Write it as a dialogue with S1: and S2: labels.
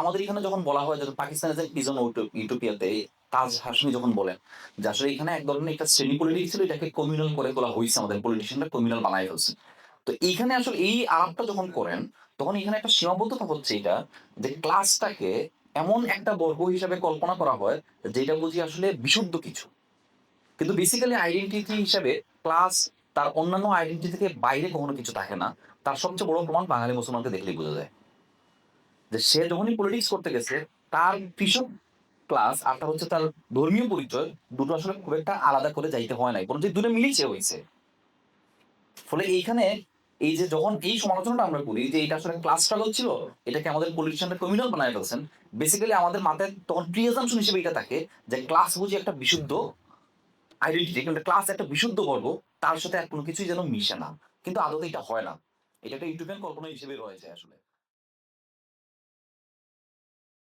S1: আমাদের এখানে যখন বলা হয় যখন পাকিস্তানের যে পিজন ইউটোপিয়াতে তাজ হাসমি যখন বলেন, যে আসলে এখানে এক ধরনের একটা শ্রেণি পলিটিক্স ছিল, এটাকে কমিউনাল করে তোলা হয়েছে আমাদের পলিটিশিয়ানরা কমিউনাল বানাই ফেলছে। তো এইখানে আসলে এই আলাপটা যখন করেন, তখন এখানে একটা সীমাবদ্ধতা হচ্ছে এটা, যে ক্লাসটাকে এমন একটা বর্গ হিসাবে কল্পনা করা হয়, যেটা বুঝি আসলে বিশুদ্ধ কিছু। কিন্তু বেসিক্যালি আইডেন্টিটি হিসাবে ক্লাস তার অন্যান্য আইডেন্টিটি থেকে বাইরে কখনো কিছু থাকে না। তার সবচেয়ে বড় প্রমাণ বাঙালি মুসলমানকে দেখলেই বোঝা যায়। যে সে যখনই পলিটিক্স করতে গেছে, তার কৃষক ক্লাস আর তার হচ্ছে তার ধর্মীয় পরিচয় দুটো আসলে খুব একটা আলাদা করে যাইতে হয় নাই। বরঞ্চ দুটো মিলিয়েছে হয়েছে। ফলে এইখানে এই যে যখন এই সমালোচনাটা আমরা করি যে এটা আসলে ক্লাস স্ট্রাগল ছিল, এটাকে আমাদের পলিটিশিয়ানরা কমিউনাল বানায় ফেলছেন বেসিক্যালি আমাদের মাথায় তখন প্রিয়াজামশন হিসেবে এটা থাকে যে ক্লাস বুঝি একটা বিশুদ্ধ আইডেন্টিটি কিন্তু ক্লাস একটা বিশুদ্ধ বর্গ তার সাথে আর কোনো কিছুই যেন মিশে না। কিন্তু আদতে এটা হয় না। এটা একটা ইউটিউবিয়ান কল্পনা হিসেবে রয়েছে আসলে।